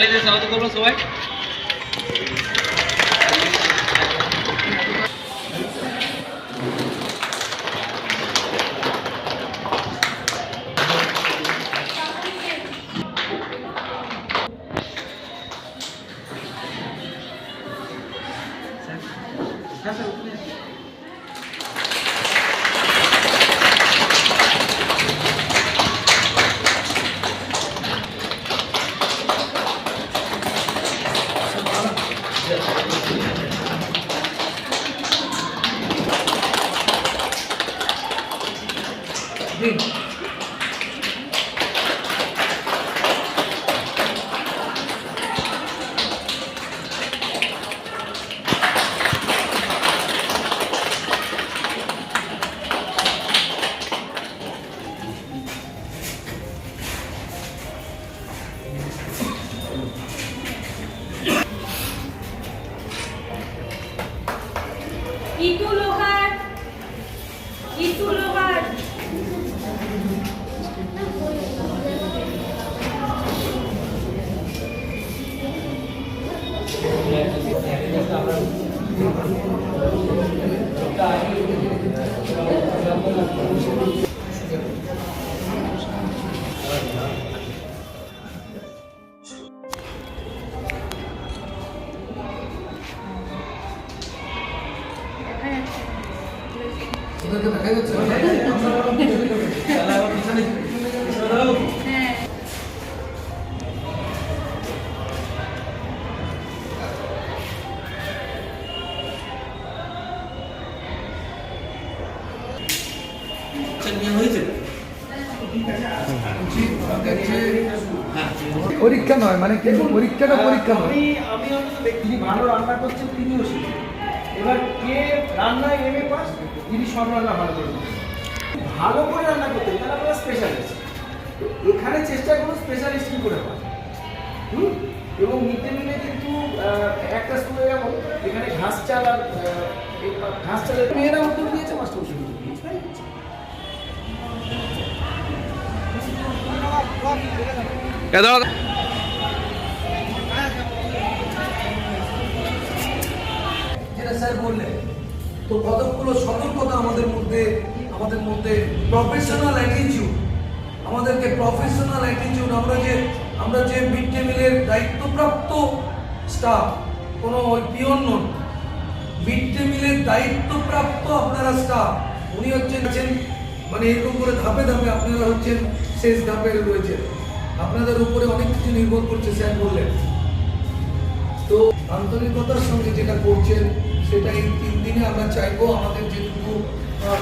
হাততালি দিয়ে স্বাগত করব সবাই ইটু লোহার ইতু লোহার। হ্যাঁ পরীক্ষা নয় মানে কি? পরীক্ষাটা পরীক্ষা নয়। আমি আমি ভালো রান্না করছেন তিনিও শিখেন এবার কে রান্নায় এমএ পাস যিনি সব রান্না ভালো করে। ভালো করে রান্না করতে তারা আপনারা স্পেশালিস্ট এখানে চেষ্টা করুন স্পেশালিস্ট কী করে হয়। হুম? এবং মিড ডে মিলে কিন্তু একটা স্কুলে যেমন, এখানে ঘাস চাল আর ঘাস চালের মেয়েরা উদ্যোগ দিয়েছে মাস্টার উদ্যোগ দিয়েছে তো কতগুলো সতর্কতা আমাদের মধ্যে আমাদের মধ্যে প্রফেশনাল অ্যাটিটিউড আমাদেরকে প্রফেশনাল অ্যাটিটিউড আমরা যে আমরা যে মিড ডে মিলের দায়িত্বপ্রাপ্ত স্টাফ কোনো ওই পিয়ন নন মিড ডে মিলের দায়িত্বপ্রাপ্ত আপনারা স্টাফ উনি হচ্ছেন মানে এরকম করে ধাপে ধাপে আপনারা হচ্ছেন, শেষ ধাপে রয়েছেন। আপনাদের উপরে অনেক কিছু নির্ভর করছে, স্যার বললেন। তো আন্তরিকতার সঙ্গে যেটা করছেন সেটা এই তিন দিনে আমরা চাইব আমাদের যেটুকু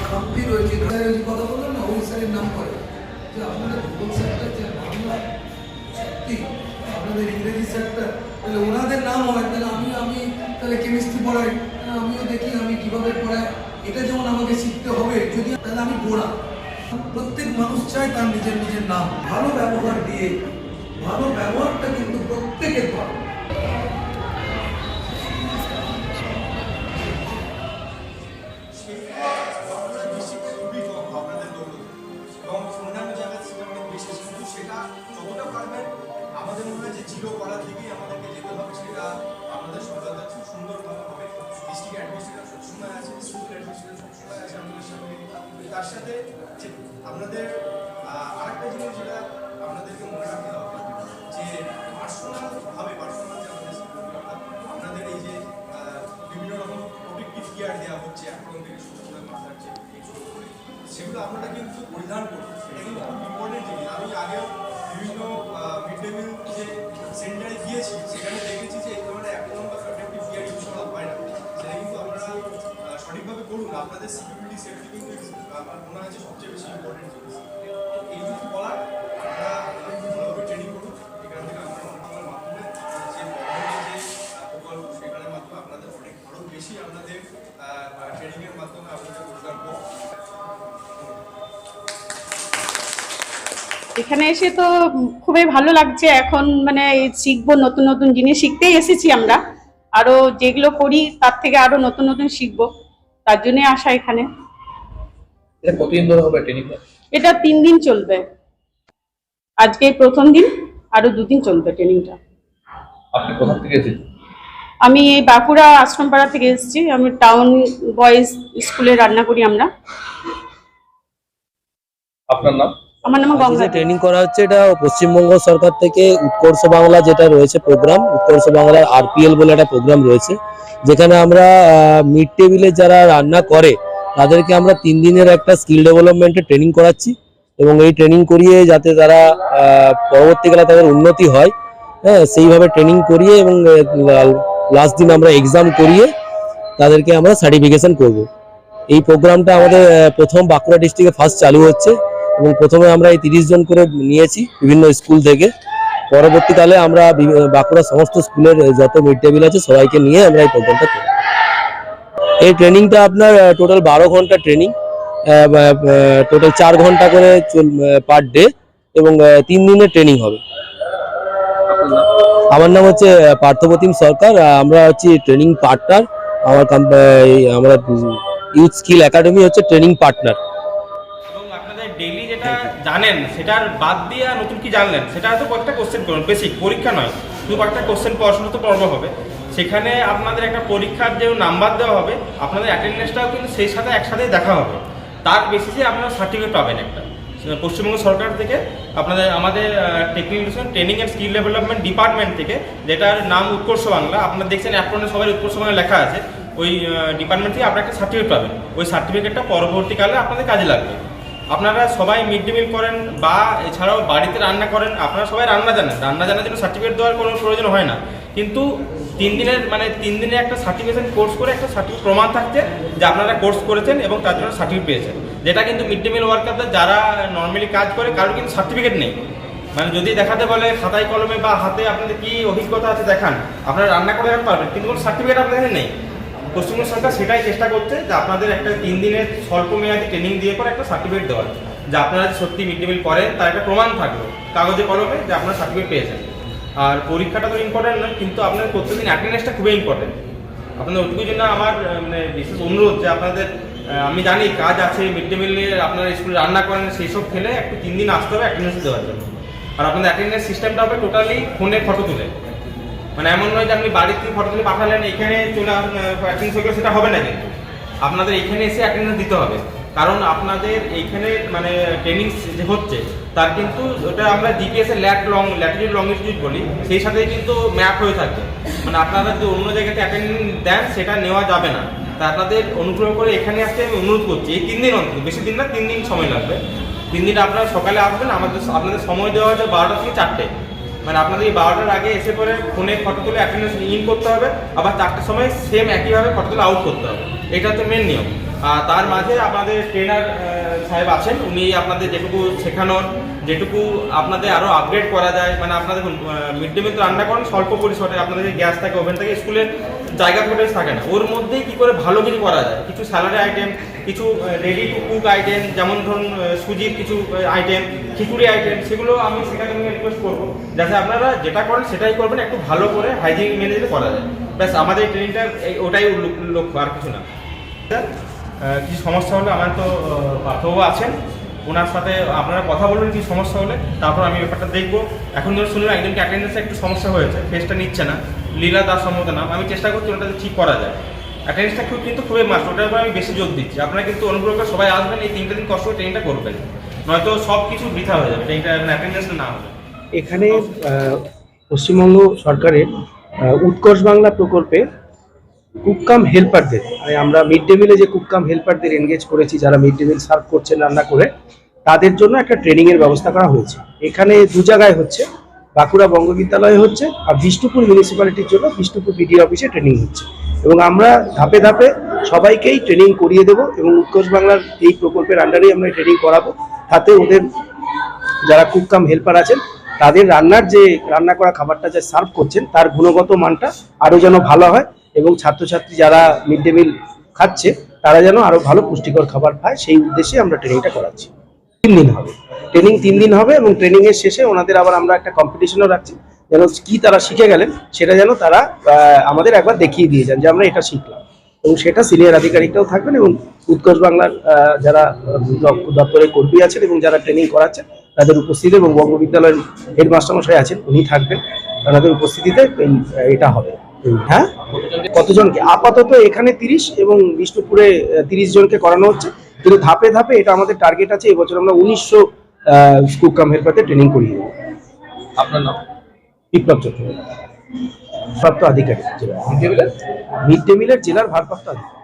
খামতি রয়েছে। যে কথা বললেন না? ওই স্যারের নাম করে। যে আপনাদের ভূগোল স্যারটা যে বাংলা সত্যি, আপনাদের ইংরেজি স্যারটা তাহলে ওনাদের নাম হয়। তাহলে আমি আমি তাহলে কেমিস্ট্রি পড়াই। তাহলে আমিও দেখি আমি কীভাবে পড়াই। এটা যেমন আমাকে শিখতে হবে, যদি তাহলে আমি গোড়া প্রত্যেক মানুষ চায় তার নিজের নিজের নাম। ভালো ব্যবহার দিয়ে, ভালো ব্যবহারটা কিন্তু প্রত্যেকের ভালো। সাথে আপনাদের আরেকটা জিনিস যেটা আপনাদেরকে মনে রাখতে হবে, যে পার্সোনালভাবে পার্সোনাল যে আপনাদের এই যে বিভিন্ন রকম প্রোটেক্টিভ কেয়ার দেওয়া হচ্ছে এখন থেকে শুরু করে মাথার যে সেগুলো আপনারা কিন্তু পরিধান করুন। এটা কিন্তু খুব ইম্পর্টেন্ট জিনিস, আমি আগেও বিভিন্ন মিড ডে মিল যে সেন্টারে গিয়েছি, সেখানে দেখেছি যে এই আপনাদের সিকিউরিটি সেফটি কিন্তু আমার মনে সবচেয়ে বেশি ইম্পর্টেন্ট জিনিস। এইটুকু বলার ভালোভাবে ট্রেনিং করুন এখান থেকে আমরা মাধ্যমে যে প্রকল্প, সেখানের মাধ্যমে আপনাদের অনেক আরও বেশি আপনাদের ট্রেনিংয়ের মাধ্যমে আপনাদের রোজগার এখানে এসে তো খুবই ভালো লাগছে। এখন মানে শিখব নতুন নতুন জিনিস শিখতেই এসেছি আমরা। আরও যেগুলো করি, তার থেকে আরও নতুন নতুন শিখব। তার জন্যই আসা এখানে। এটা কতদিন ধরে হবে ট্রেনিং এটা তিন দিন চলবে। আজকে প্রথম দিন আরও দুদিন চলবে ট্রেনিংটা আপনি কোথা থেকে এসেছেন? আমি এই বাঁকুড়া আশ্রমপাড়া থেকে এসেছি। আমি টাউন বয়েজ স্কুলে রান্না করি আমরা। আপনার নাম? আমার নাম গঙ্গা ট্রেনিং করা হচ্ছে এটা পশ্চিমবঙ্গ সরকার থেকে উৎকর্ষ বাংলা যেটা রয়েছে প্রোগ্রাম উৎকর্ষ বাংলার আরপিএল বলে একটা প্রোগ্রাম রয়েছে যেখানে আমরা মিড টেবিলে যারা রান্না করে তাদেরকে আমরা তিন দিনের একটা স্কিল ডেভেলপমেন্টের ট্রেনিং করাচ্ছি এবং এই ট্রেনিং করিয়ে যাতে তারা পরবর্তীকালে তাদের উন্নতি হয় হ্যাঁ সেইভাবে ট্রেনিং করিয়ে এবং লাস্ট দিন আমরা এক্সাম করিয়ে তাদেরকে আমরা সার্টিফিকেশন করব। এই প্রোগ্রামটা আমাদের প্রথম বাঁকুড়া ডিস্ট্রিক্টে ফার্স্ট চালু হচ্ছে। এবং প্রথমে আমরা এই তিরিশ জন করে নিয়েছি বিভিন্ন স্কুল থেকে। পরবর্তীকালে আমরা বাঁকুড়া সমস্ত স্কুলের যত মিড টেবিল আছে সবাইকে নিয়ে আমরা এই প্রোগ্রামটা করি। এই ট্রেনিংটা আপনার টোটাল বারো ঘণ্টা ট্রেনিং টোটাল চার ঘণ্টা করে পার ডে এবং তিন দিনের ট্রেনিং হবে। আমার নাম হচ্ছে পার্থপ্রতিম সরকার। আমরা হচ্ছি ট্রেনিং পার্টনার আমার আমরা ইউথ স্কিল একাডেমি হচ্ছে ট্রেনিং পার্টনার জানেন, সেটার বাদ দিয়ে আর নতুন কি জানলেন? সেটা হয়তো কয়েকটা কোশ্চেন করুন বেসিক পরীক্ষা নয় শুধু কয়েকটা কোশ্চেন পড়াশোনা তো পর্ব হবে। সেখানে আপনাদের একটা পরীক্ষার যে নাম্বার দেওয়া হবে, আপনাদের অ্যাটেন্ডেন্সটাও কিন্তু সেই সাথে একসাথে দেখা হবে। তার বেসিসে আপনারা সার্টিফিকেট পাবেন একটা। পশ্চিমবঙ্গ সরকার থেকে, আপনাদের আমাদের technical training and skill development department থেকে, যেটার নাম উৎকর্ষ বাংলা, আপনারা দেখছেন অ্যাপ্রনে সবাই উৎকর্ষ বাংলা লেখা আছে, ওই ডিপার্টমেন্ট থেকে আপনারা একটা সার্টিফিকেট পাবেন। ওই সার্টিফিকেটটা পরবর্তীকালে আপনাদের কাজে লাগবে। আপনারা সবাই মিড ডে মিল করেন বা এছাড়াও বাড়িতে রান্না করেন, আপনারা সবাই রান্না জানেন। রান্না জানার জন্য সার্টিফিকেট দেওয়ার কোনো প্রয়োজন হয় না। কিন্তু তিন দিনের মানে তিন দিনে একটা সার্টিফিকেশন কোর্স করে একটা সার্টিফিকেট প্রমাণ থাকছে যে আপনারা কোর্স করেছেন এবং তার জন্য সার্টিফিকেট পেয়েছেন। যেটা কিন্তু মিড ডে মিল ওয়ার্কারদের যারা নর্মালি কাজ করে, কারোর কিন্তু সার্টিফিকেট নেই। মানে যদি দেখাতে বলে খাতায় কলমে বা হাতে আপনাদের কি অভিজ্ঞতা আছে দেখান, আপনারা রান্না করে পারবেন। কিন্তু কোনো সার্টিফিকেট আপনাদের নেই। পশ্চিমবঙ্গ সরকার সেটাই চেষ্টা করছে যে আপনাদের একটা তিন দিনের স্বল্প মেয়াদি ট্রেনিং দিয়ে পরে একটা সার্টিফিকেট দেওয়ার। যে আপনারা সত্যি মিড ডে মিল করেন, তার একটা প্রমাণ থাকবে কাগজে কলমে যে আপনারা সার্টিফিকেট পেয়েছেন। আর পরীক্ষাটা তো ইম্পর্টেন্ট নয়, কিন্তু আপনার প্রত্যেকদিন অ্যাটেন্ডেন্সটা খুবই ইম্পর্টেন্ট আপনাদের ওইটুকুর জন্য আমার মানে বিশেষ অনুরোধ যে আপনাদের আমি জানি কাজ আছে মিড ডে মিলে আপনারা স্কুলে রান্না করেন সেই সব খেলে একটু তিন দিন আসতে হবে অ্যাটেন্ডেন্স দেওয়ার জন্য। আর আপনাদের অ্যাটেন্ডেন্স সিস্টেমটা হবে টোটালি ফোনে ফটো তুলে। মানে এমন নয় যে আপনি বাড়ি থেকে ফটো তুলে পাঠালেন, এখানে চলে অ্যাটেন্ডেন্স হয়ে সেটা হবে না কিন্তু। আপনাদের এখানে এসে অ্যাটেন্ডেন্স দিতে হবে। কারণ আপনাদের এইখানে মানে ট্রেনিং যে হচ্ছে, তার কিন্তু ওটা আমরা জিপিএস এর ল্যাট লং ল্যাটিটিউড লংটিটিউড বলি, সেই সাথে কিন্তু ম্যাপ হয়ে থাকে। মানে আপনারা যদি অন্য জায়গাতে অ্যাটেন্ডেন্স দেন, সেটা নেওয়া যাবে না। তা আপনাদের অনুগ্রহ করে এখানে আসতে আমি অনুরোধ করছি, এই তিন দিন অন্তত বেশি দিন না, তিন দিন সময় লাগবে। তিন দিন আপনারা সকালে আসবেন, আমাদের আপনাদের সময় দেওয়া হচ্ছে বারোটা থেকে চারটে। মানে আপনাদের এই বারোটার আগে এসে পরে ফোনে ফটো তুলে অ্যাটেন্ডেন্স ইন করতে হবে, আবার চারটার সময় সেম একইভাবে ফটো তুলে আউট করতে হবে। এটা হচ্ছে মেন নিয়ম। তার মাঝে আপনাদের ট্রেনার সাহেব আছেন। উনি আপনাদের যেটুকু শেখানোর, যেটুকু আপনাদের আরও আপগ্রেড করা যায় মানে আপনাদের মিড ডে মিল তো রান্না করেন স্বল্প পরিসরে আপনাদের গ্যাস থাকে ওভেন থাকে স্কুলের জায়গা ফুটেজ থাকে না। ওর মধ্যেই কি করে ভালো কিছু করা যায়? কিছু স্যালারি আইটেম কিছু রেডি টু কুক আইটেম যেমন ধরুন সুজির কিছু আইটেম খিচুড়ি আইটেম সেগুলো আমি সেখানে রিকোয়েস্ট করব। যাতে আপনারা যেটা করেন সেটাই করবেন, একটু ভালো করে হাইজিন মেনে করা যায়। ব্যাস, আমাদের ট্রেনিংটা ওটাই লক্ষ্য, আর কিছু না। কিছু সমস্যা হলে আমার তো পার্থবাবু আছেন। ওনার সাথে আপনারা কথা বলবেন কি সমস্যা হলে, তারপর আমি ব্যাপারটা দেখব। এখন ধরুন শুনলাম একজনকে অ্যাটেন্ডেন্সে একটু সমস্যা হয়েছে ফেসটা নিচ্ছে না, লীলা দাস সম্ভবত নাম, আমি চেষ্টা করছি ওটাতে ঠিক করা যায়। অ্যাটেন্ডেন্সটা খুব কিন্তু খুবই মাস্ট ওটার উপর আমি বেশি জোর দিচ্ছি। আপনারা কিন্তু অনুগ্রহ করে সবাই আসবেন, এই তিনটে দিন কষ্ট ট্রেনিংটা করবেন। নয়তো সব কিছু বৃথা হয়ে যাবে ট্রেনিংটা অ্যাটেন্ডেন্স না হবে এখানে পশ্চিমবঙ্গ সরকারের উৎকর্ষ বাংলা প্রকল্পে কুককাম হেল্পারদের মানে আমরা মিড ডে মিলে যে কুককাম হেল্পারদের এনগেজ করেছি, যারা মিড ডে মিল সার্ভ করছেন রান্না করে, তাদের জন্য একটা ট্রেনিং এর ব্যবস্থা করা হয়েছে। এখানে দু জায়গায় হচ্ছে, বাঁকুড়া বঙ্গবিদ্যালয়ে হচ্ছে আর বিষ্ণুপুর মিউনিসিপ্যালিটির জন্য বিষ্ণুপুর বিডি অফিসে ট্রেনিং হচ্ছে। এবং আমরা ধাপে ধাপে সবাইকেই ট্রেনিং করিয়ে দেবো এবং উৎকর্ষ বাংলার এই প্রকল্পের আন্ডারেই আমরা ট্রেনিং করাবো। তাতে ওদের যারা কুককাম হেল্পার আছেন, তাদের রান্নার যে, রান্না করা খাবারটা যে সার্ভ করছেন, তার গুণগত মানটা আরও যেন ভালো হয়। এবং ছাত্রছাত্রী যারা মিড ডে মিল খাচ্ছে, তারা যেন আরও ভালো পুষ্টিকর খাবার পায়, সেই উদ্দেশ্যে আমরা ট্রেনিংটা করাচ্ছি। তিন দিন হবে। ট্রেনিং তিন দিন হবে এবং ট্রেনিং এর শেষে ওনাদের আবার আমরা একটা কম্পিটিশনও রাখছি, যেন কি তারা শিখে গেলেন, সেটা যেন তারা আমাদের একবার দেখিয়ে দিয়ে যান যে আমরা এটা শিখলাম। এবং সেটা সিনিয়র আধিকারিকরাও থাকবেন এবং উৎকর্ষ বাংলার যারা দপ্তরের কর্মী আছেন এবং যারা ট্রেনিং করাচ্ছেন, তাদের উপস্থিতি এবং বঙ্গবিদ্যালয়ের হেডমাস্টারমশাই আছেন, উনি থাকবেন। ওনাদের উপস্থিতিতে এটা হবে। হ্যাঁ? কতজনকে? আপাতত এখানে তিরিশ এবং বিষ্ণুপুরে তিরিশ জনকে করানো হচ্ছে। কিন্তু ধাপে ধাপে এটা আমাদের টার্গেট আছে এবছর আমরা উনিশশো স্কুপ কাম হেলপারদের ট্রেনিং করিয়ে দেবো। আপনার নাম? বিপ্লব চট্টোপাধ্যায় প্রাপ্ত আধিকারিক। মিড ডে মিলের জেলার ভারপ্রাপ্ত আধিকারিক।